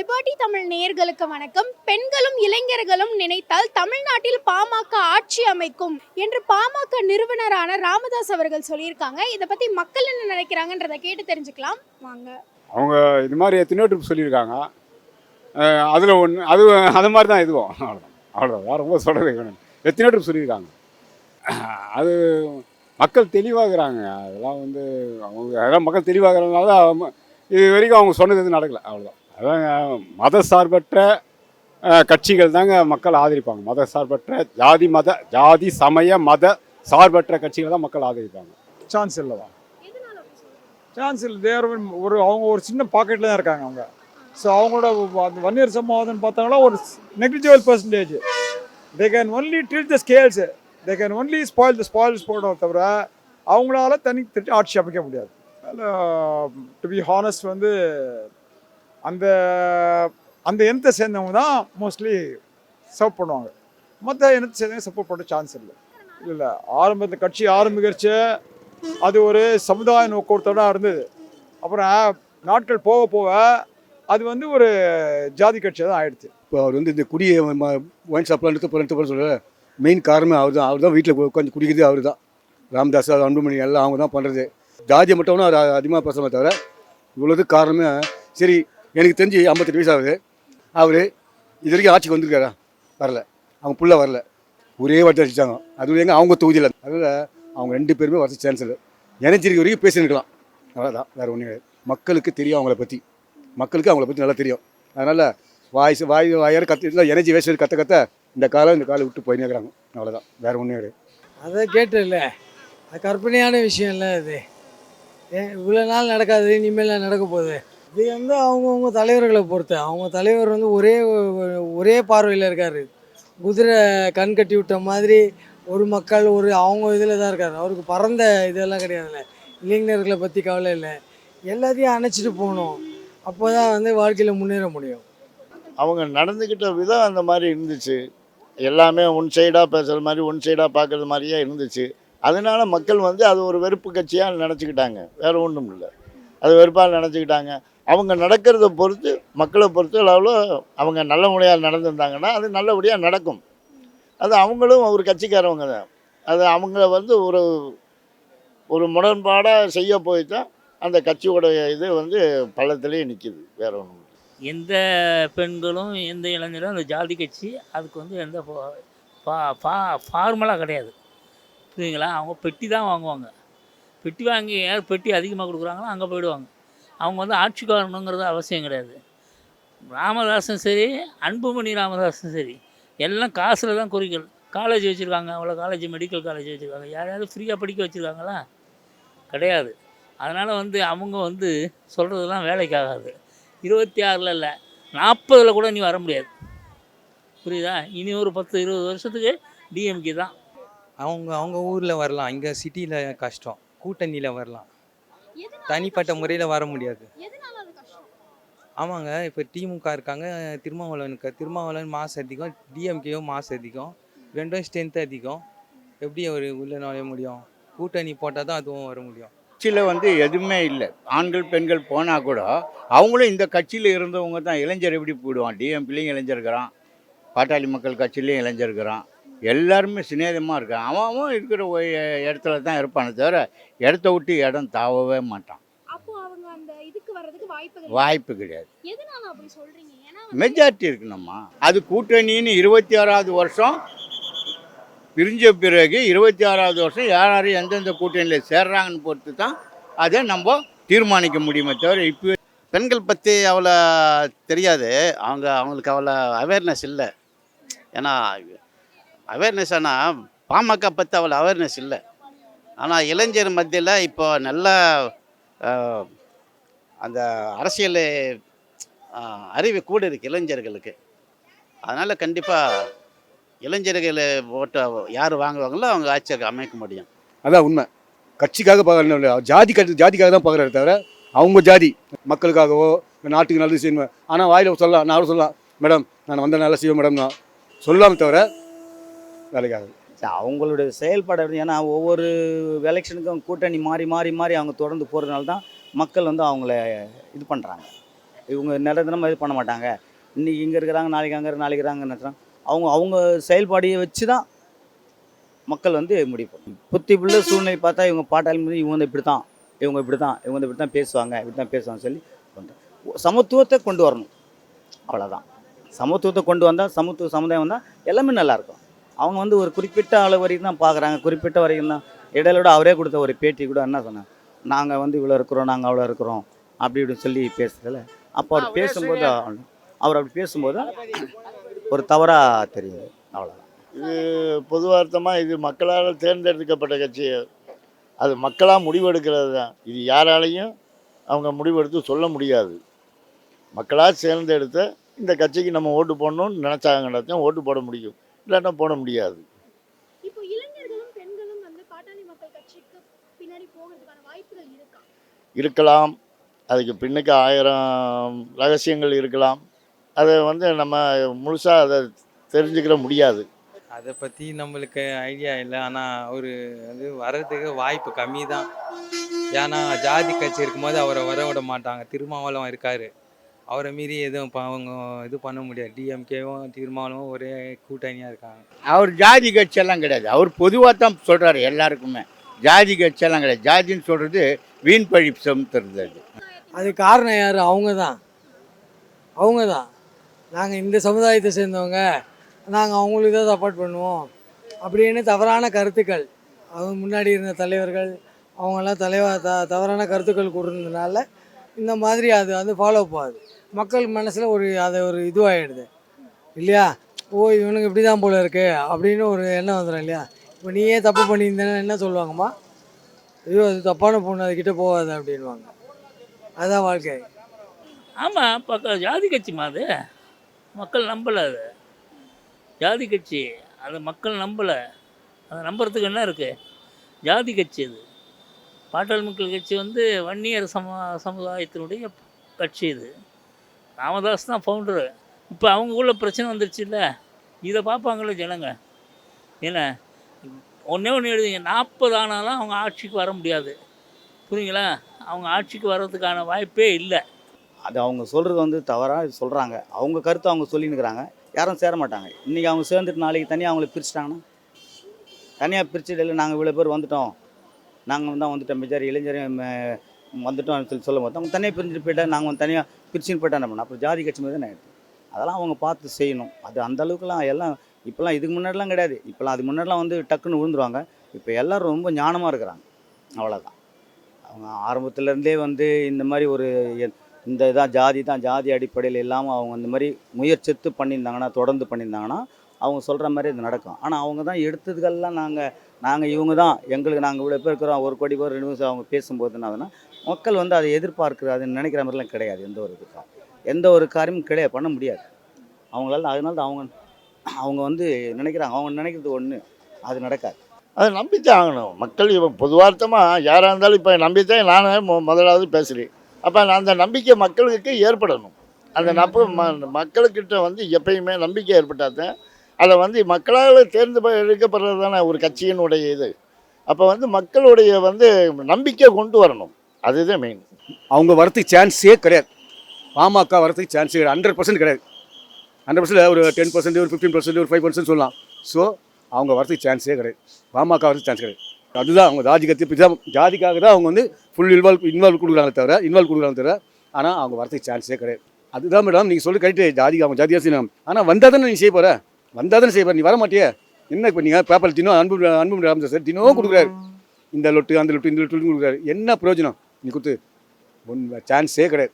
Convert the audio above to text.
Liberty Tamil நேயர்களுக்கு வணக்கம். பெண்களும் இளைஞர்களும் நினைத்தால் தமிழ்நாட்டில் பாமக ஆட்சி அமைக்கும் என்று பாமக நிறுவனரான ராமதாஸ் அவர்கள் சொல்லியிருக்காங்க. இதை பத்தி மக்கள் என்ன நினைக்கிறாங்கன்றதை கேட்டு தெரிஞ்சுக்கலாம். வாங்க. அவங்க இது மாதிரி எத்தனையோ ட்ரிப் சொல்லியிருக்காங்க. அதில் ஒன்று அது அது மாதிரி தான் இதுவும். அவ்வளோதான் அவ்வளோதான் வேறு ரொம்ப சொல்கிறது வேணும். எத்தனையோ ட்ரிப் சொல்லியிருக்காங்க. அது மக்கள் தெளிவாகிறாங்க. அதெல்லாம் வந்து அவங்க அதெல்லாம் மக்கள் தெளிவாகிறதுனால அவங்க இது வரைக்கும் அவங்க சொன்னது எதுவும் நடக்கலை. அவ்வளோதான் அதாங்க மத சார்பற்ற கட்சிகள் தாங்க மக்கள் ஆதரிப்பாங்க. மத சார்பற்ற ஜாதி மத ஜாதி சமய மத சார்பற்ற கட்சிகள் தான் மக்கள் ஆதரிப்பாங்க. சான்ஸ் இல்லைவா? சான்ஸ் இல்லை. தேர் ஒரு அவங்க ஒரு சின்ன பாக்கெட்டில் தான் இருக்காங்க அவங்க. ஸோ அவங்களோட அந்த வன்னியர் சமாதம் பார்த்தாங்கன்னா ஒரு negligible percentage they can only tilt the scales they can only spoil the spoils போடணும் தவிர அவங்களால தனி திட்டு ஆட்சி அமைக்க முடியாது. டு பி ஹானஸ்ட் வந்து அந்த அந்த இனத்தை சேர்ந்தவங்க தான் மோஸ்ட்லி சப்போர்ட் பண்ணுவாங்க. மற்ற இனத்தை சேர்ந்தவங்க சப்போர்ட் பண்ண சான்ஸ் இல்லை. இல்லை ஆரம்பத்தில் கட்சி ஆரம்பிக்கிறச்சு அது ஒரு சமுதாய நோக்கத்தோட இருந்தது அப்புறம் நாட்கள் போக போக அது வந்து ஒரு ஜாதி கட்சியாக தான் ஆயிடுச்சு. இப்போ அவர் வந்து இந்த குடியை ஒயின் ஷாப்லாம் நிறுத்த போகிற சொல்ல மெயின் காரணமே அவர் தான். அவர் தான் வீட்டில் உட்காந்து குடிக்கிறது அவர் தான். ராம்தாஸ் அன்புமணி எல்லாம் அவங்க தான் பண்ணுறது ஜாதியை மட்டும் அவர் அதிகமாக பேசுகிறமே தவிர இவ்வளோது காரணமே சரி எனக்கு தெரிஞ்சு ஐம்பத்தெட்டு வயசு ஆகுது. அவர் இது வரைக்கும் ஆட்சிக்கு வந்திருக்காரா? வரல. அவங்க புள்ள வரல. ஒரே வாட்டி அடிச்சாங்க அது எங்க அவங்க தொகுதியில். அதனால் அவங்க ரெண்டு பேருமே வர சான்ஸ் இல்லை. வரைக்கும் பேசியிருக்கலாம் அவ்வளோதான் வேறு ஒன்றும் கிடையாது. மக்களுக்கு தெரியும் அவங்கள பற்றி மக்களுக்கு அவங்கள பற்றி நல்லா தெரியும். அதனால் வாய்ஸ் வாய் வாயார் கற்று இருந்தால் எனர்ஜி வேஸ்ட் கத்த கத்த இந்த காலம் இந்த காலை விட்டு போயின்னு இருக்கிறாங்க. அவ்வளோதான் வேறு ஒன்றும் கிடையாது. அதை கேட்டல அது கற்பனையான விஷயம் இல்லை அது. இவ்வளோ நாள் நடக்காது இனிமேல் நடக்க போகுது. இது வந்து அவங்கவுங்க தலைவர்களை பொறுத்து. அவங்க தலைவர் வந்து ஒரே ஒரே பார்வையில் இருக்கார். குதிரை கண் கட்டி விட்ட மாதிரி ஒரு மக்கள் ஒரு அவங்க இதில் தான் இருக்கார். அவருக்கு பறந்த இதெல்லாம் கிடையாதுல்ல. இளைஞர்களை பற்றி கவலை இல்லை. எல்லாத்தையும் அணைச்சிட்டு போகணும். அப்போ தான் வந்து வாழ்க்கையில் முன்னேற முடியும். அவங்க நடந்துக்கிட்ட விதம் அந்த மாதிரி இருந்துச்சு. எல்லாமே ஒன் சைடாக பேசுகிற மாதிரி ஒன் சைடாக பார்க்குற மாதிரியே இருந்துச்சு. அதனால் மக்கள் வந்து அது ஒரு வெறுப்பு கட்சியாக நினச்சிக்கிட்டாங்க. வேறு ஒன்றும் இல்லை அது வெறுப்பாக நினச்சிக்கிட்டாங்க. அவங்க நடக்கிறத பொறுத்து மக்களை பொறுத்து அளவில் அவங்க நல்ல முறையாக நடந்திருந்தாங்கன்னா அது நல்லபடியாக நடக்கும். அது அவங்களும் ஒரு கட்சிக்காரவங்க தான். அது அவங்க வந்து ஒரு ஒரு முரண்பாடாக செய்ய போய் தான் அந்த கட்சியோட இது வந்து பள்ளத்திலே நிற்கிது வேற ஒன்றும் எந்த பெண்களும் எந்த இளைஞரும் அந்த ஜாதி கட்சி அதுக்கு வந்து எந்த ஃபார்மலாக கிடையாது. புரியுங்களா அவங்க பெட்டி தான் வாங்குவாங்க. பெட்டி வாங்கி யார் பெட்டி அதிகமாக கொடுக்குறாங்களோ அங்கே போயிடுவாங்க. அவங்க வந்து ஆட்சிக்கு வரணுங்கிறது அவசியம் கிடையாது. ராமதாஸும் சரி அன்புமணி ராமதாஸும் சரி எல்லாம் காசில் தான் குறிக்கல் காலேஜ் வச்சுருக்காங்க அவ்வளோ காலேஜ் மெடிக்கல் காலேஜ் வச்சுருக்காங்க. யாரையாவது ஃப்ரீயாக படிக்க வச்சுருக்காங்களா? கிடையாது. அதனால் வந்து அவங்க வந்து சொல்கிறதுலாம் வேலைக்கு ஆகாது இருபத்தி ஆறில் இல்லை நாற்பதில் கூட நீ வர முடியாது. புரியுதா? இனி ஒரு பத்து இருபது வருஷத்துக்கு டிஎம்கே தான். அவங்க அவங்க ஊரில் வரலாம். இங்கே சிட்டியில் கஷ்டம். கூட்டணியில் வரலாம். தனிப்பட்ட முறையில் வர முடியாது. எதனால அது கஷ்டம்? ஆமாங்க இப்போ திமுக இருக்காங்க திருமாவளவனுக்கு திருமாவளவன் மாசு அதிகம் டிஎம்கேவும் மாசு அதிகம் ரெண்டும் ஸ்ட்ரென்த் அதிகம். எப்படி அவர் உள்ளே நுழைய முடியும்? கூட்டணி போட்டால் தான் அதுவும் வர முடியும். கட்சியில் வந்து எதுவுமே இல்லை. ஆண்கள் பெண்கள் போனால் கூட அவங்களும் இந்த கட்சியில் இருந்தவங்க தான் இளைஞர் எப்படி போயிடுவான்? டிஎம்பிலையும் இளைஞர் இருக்கிறான். பாட்டாளி மக்கள் கட்சியிலையும் இளைஞர் இருக்கிறான். எல்லாருமே சிநேகமாக இருக்கான் அவன் அவன் இருக்கிற ஒரு இடத்துல தான் இருப்பானே தவிர இடத்த விட்டு இடம் தாவவே மாட்டான். அப்போ அவங்க அந்த இதுக்கு வர்றதுக்கு வாய்ப்பு வாய்ப்பு கிடையாது. மெஜாரிட்டி இருக்குனம்மா அது கூட்டணின்னு இருபத்தி ஆறாவது வருஷம் பிரிஞ்ச பிறகு இருபத்தி ஆறாவது வருஷம் யார் யார் எந்தெந்த கூட்டணியில் சேர்றாங்கன்னு பொறுத்து தான் அதை நம்ம தீர்மானிக்க முடியுமே தவிர இப்போ பெண்கள் பற்றி அவ்வளோ தெரியாது. அவங்க அவங்களுக்கு அவ்வளோ அவேர்னஸ் இல்லை. ஏன்னா அவேர்னஸ் ஆனால் பாமக பற்றி அவ்வளோ அவேர்னஸ் இல்லை. ஆனால் இளைஞர் மத்தியில் இப்போ நல்ல அந்த அரசியல் அறிவு கூட இருக்குது இளைஞர்களுக்கு. அதனால் கண்டிப்பாக இளைஞர்கள் ஓட்டை யார் வாங்குவாங்களோ அவங்க ஆட்சியை அமைக்க முடியும். அதான் உண்மை. கட்சிக்காக பார்க்கல ஜாதி கட்சி ஜாதிக்காக தான் பார்க்குறாரு தவிர அவங்க ஜாதி மக்களுக்காகவோ நாட்டுக்கு நல்லது செய்யணும்? ஆனால் வாயில் சொல்லலாம் நான் சொல்லலாம். மேடம் நான் வந்த நல்லா செய்வேன் மேடம் நான் சொல்லலாம் தவிர வேலைக்காக. அவங்களுடைய செயல்பாடு ஏன்னா ஒவ்வொரு எலெக்ஷனுக்கும் கூட்டணி மாறி மாறி மாறி அவங்க தொடர்ந்து போகிறதுனால தான் மக்கள் வந்து அவங்கள இது பண்ணுறாங்க இவங்க நிரந்தரமாக இது பண்ண மாட்டாங்க. இன்றைக்கி இங்கே இருக்கிறாங்க நாளைக்கு அங்கே நாளைக்கு இருக்கிறாங்க அவங்க அவங்க செயல்பாடையை வச்சு தான் மக்கள் வந்து முடிப்போம் புத்தி புள்ள சூழ்நிலை பார்த்தா இவங்க பாட்டாளி மீது இவங்க வந்து இப்படி தான் இவங்க இப்படி தான் இவங்க வந்து இப்படி தான் பேசுவாங்க இப்படி தான் பேசுவாங்க சொல்லி கொண்டு சமத்துவத்தை கொண்டு வரணும். அவ்வளோதான் சமத்துவத்தை கொண்டு வந்தால் சமத்துவ சமுதாயம் வந்தால் எல்லாமே நல்லாயிருக்கும் அவங்க வந்து ஒரு குறிப்பிட்ட அளவு வரைக்கும் தான் பார்க்குறாங்க. குறிப்பிட்ட வரைக்கும் தான். இடையிலோட அவரே கொடுத்த ஒரு பேட்டி கூட என்ன சொன்னாங்க நாங்கள் வந்து இவ்வளோ இருக்கிறோம் நாங்கள் அவ்வளோ இருக்கிறோம். அப்படி இப்படின்னு சொல்லி பேசுறதில்ல அப்போ அவர் பேசும்போது அவர் அப்படி பேசும்போது ஒரு தவறாக தெரியுது. அவ்வளோதான் இது பொதுவார்த்தமாக இது மக்களால் தேர்ந்தெடுக்கப்பட்ட கட்சி. அது மக்களாக முடிவெடுக்கிறது தான். இது யாராலையும் அவங்க முடிவெடுத்து சொல்ல முடியாது. மக்களாக தேர்ந்தெடுத்த இந்த கட்சிக்கு நம்ம ஓட்டு போடணும்னு நினச்சாங்கன்னா தான் ஓட்டு போட முடியும். இல்லாட்டா போட முடியாது. இப்போ இளைஞர்களும் பெண்களும் வந்து பாட்டாளி மக்கள் கட்சிக்கு பின்னாடி போகிறதுக்கான வாய்ப்புகள் இருக்கா? இருக்கலாம். அதுக்கு பின்னுக்கு ஆயிரம் ரகசியங்கள் இருக்கலாம். அதை வந்து நம்ம முழுசாக அதை தெரிஞ்சுக்கிற முடியாது. அதை பற்றி நம்மளுக்கு ஐடியா இல்லை. ஆனால் அவர் வந்து வர்றதுக்கு வாய்ப்பு கம்மி தான் ஏன்னா ஜாதி கட்சி இருக்கும்போது அவரை வர விட மாட்டாங்க. திருமாவளவன் இருக்கார். அவரை மீறி எதுவும் அவங்க இது பண்ண முடியாது. டிஎம்கேவும் திருமாவளவும் ஒரே கூட்டணியாக இருக்காங்க. அவர் ஜாதி கட்சியெல்லாம் கிடையாது. அவர் பொதுவாக தான் சொல்கிறாரு எல்லாருக்குமே. ஜாதி கட்சியெல்லாம் கிடையாது. ஜாதின்னு சொல்கிறது வீண் பழி சுமத்துறது அது. அது காரணம் யார்? அவங்க தான் அவங்க தான் நாங்கள் இந்த சமுதாயத்தை சேர்ந்தவங்க. நாங்கள் அவங்களுக்கு தான் சப்போர்ட் பண்ணுவோம். அப்படின்னு தவறான கருத்துக்கள். அவங்க முன்னாடி இருந்த தலைவர்கள் அவங்கெல்லாம் தலைவர் த தவறான கருத்துக்கள் கூறுனதுனால இந்த மாதிரி அது வந்து ஃபாலோ போகாது மக்கள் மனசில் ஒரு அது ஒரு இதுவாகிடுது இல்லையா? ஓ இவனுக்கு இப்படி தான் போல இருக்கு அப்படின்னு ஒரு எண்ணம் வந்துடும் இல்லையா? இப்போ நீயே தப்பு பண்ணியிருந்தேன்னா என்ன சொல்லுவாங்கம்மா? ஐயோ அது தப்பான பொண்ணு அதுக்கிட்ட போகாது அப்படின்வாங்க அதுதான் வாழ்க்கை. ஆமாம் பக்க ஜாதி கட்சிமா அது. மக்கள் நம்பலை அது. ஜாதி கட்சி அதை மக்கள் நம்பலை. அதை நம்புறதுக்கு என்ன இருக்குது ஜாதி கட்சி அது. பாட்டாளி மக்கள் கட்சி வந்து வன்னியர் சம சமுதாயத்தினுடைய கட்சி இது. ராமதாஸ் தான் ஃபவுண்டரு இப்போ அவங்களுக்குள்ள பிரச்சனை வந்துருச்சு இல்லை இதை பார்ப்பாங்களே ஜனங்க. என்ன? ஒன்றே ஒன்று எழுதிங்க. நாற்பது ஆனாலும் அவங்க ஆட்சிக்கு வர முடியாது. புரியுங்களா? அவங்க ஆட்சிக்கு வர்றதுக்கான வாய்ப்பே இல்லை. அது அவங்க சொல்கிறது வந்து தவறாக சொல்கிறாங்க அவங்க கருத்தை அவங்க சொல்லினுக்கிறாங்க யாரும் சேர மாட்டாங்க. இன்றைக்கி அவங்க சேர்ந்துட்டு நாளைக்கு தனியாக அவங்கள பிரிச்சுட்டாங்கன்னா? தனியாக பிரிச்சுட்டு இல்லை நாங்கள் இவ்வளோ பேர் வந்துட்டோம். நாங்கள் தான் வந்துட்டோம். மெஜாரி இளைஞர் வந்துட்டோம் சொல்லி சொல்லும் போது அவங்க தனியாக பிரிஞ்சுட்டு போயிட்டா நாங்கள் வந்து தனியாக பிரிச்சுன்னு போயிட்டா என்ன பண்ணோம் அப்புறம் ஜாதி கட்சி மாதிரி தான் அதெல்லாம் அவங்க பார்த்து செய்யணும். அது அந்த அளவுக்குலாம் எல்லாம் இப்போல்லாம் இதுக்கு முன்னாடிலாம் கிடையாது. இப்போல்லாம் அது முன்னாடிலாம் வந்து டக்குன்னு விழுந்துருவாங்க. இப்போ எல்லோரும் ரொம்ப ஞானமாக இருக்கிறாங்க. அவ்வளோதான் அவங்க ஆரம்பத்துலேருந்தே வந்து இந்த மாதிரி ஒரு இந்த இதான் ஜாதி தான் ஜாதி அடிப்படையில் இல்லாமல் அவங்க இந்த மாதிரி முயற்சித்து பண்ணியிருந்தாங்கன்னா தொடர்ந்து பண்ணியிருந்தாங்கன்னா அவங்க சொல்கிற மாதிரி இது நடக்கும். ஆனால் அவங்க தான் எடுத்ததுக்கெல்லாம் நாங்கள் நாங்கள் இவங்க தான். எங்களுக்கு நாங்கள் இவ்வளோ பேர் இருக்கிறோம். ஒரு கோடி பேர் ரெண்டு நிமிஷம் அவங்க பேசும்போது என்னதுன்னா மக்கள் வந்து அதை எதிர்பார்க்குறது நினைக்கிற மாதிரிலாம் கிடையாது. எந்த ஒரு இதுக்கும். எந்த ஒரு காரியமும் கிடையாது. பண்ண முடியாது. அவங்களால அதனால தான் அவங்க அவங்க வந்து நினைக்கிறாங்க. அவங்க நினைக்கிறது ஒன்று அது நடக்காது. அதை நம்பித்தான் ஆகணும். மக்கள் இப்போ பொதுவார்த்தமாக யாராக இருந்தாலும் இப்போ நம்பித்தான் நானே மொ- முதலாவது பேசுகிறேன் அப்போ அந்த நம்பிக்கை மக்களுக்கு ஏற்படணும். அந்த நம்ப ம மக்களுக்கிட்ட வந்து எப்பயுமே நம்பிக்கை ஏற்பட்டால் தான் அதை வந்து மக்களால் தேர்ந்து எடுக்கப்படுறது தானே ஒரு கட்சியினுடைய இது. அப்போ வந்து மக்களுடைய வந்து நம்பிக்கை கொண்டு வரணும். அதுதான் மெயின் அவங்க வரத்துக்கு சான்ஸே கிடையாது. பாமக வரத்துக்கு சான்ஸே கிடையாது. ஹண்ட்ரட் பர்சன்ட் கிடையாது. ஹண்ட்ரட் பர்சன்ட் ஒரு டென் பர்சன்ட் ஒரு ஃபிஃப்டின் பர்சன்ட் ஒரு ஃபைவ் பர்சன்ட் சொல்லலாம். ஸோ அவங்க வரத்துக்கு சான்ஸே கிடையாது. பாமக வரத்துக்கு சான்ஸ் கிடையாது. அதுதான் அவங்க ஜாதி கத்தி தான் ஜாதிக்காக தான் அவங்க வந்து ஃபுல் இன்வால்வ் இன்வால்வ் கொடுக்குறாங்க தவிர இன்வால்வ் கொடுக்குறாங்க தவிர ஆனால் அவங்க வரத்துக்கு சான்ஸே கிடையாது. அதுதான் மேடம் நீங்கள் சொல்லி கரெக்டு ஜாதி அவங்க ஜாதியாக செய்யணும் ஆனால் வந்தால் தானே நீ செய்ய போகிற வந்தால் தானே செய்வார். நீ வர மாட்டியே என்ன இப்போ நீங்கள் பேப்பர் தினம் அன்பு அன்பு ராமதாஸ் சார் தினமும் கொடுக்குறாரு. இந்த லொட்டு அந்த லொட்டு இந்த லொட்டு கொடுக்குறாரு. என்ன பிரயோஜனம்? நீ கொடுத்து ஒன் சான்ஸே கிடையாது.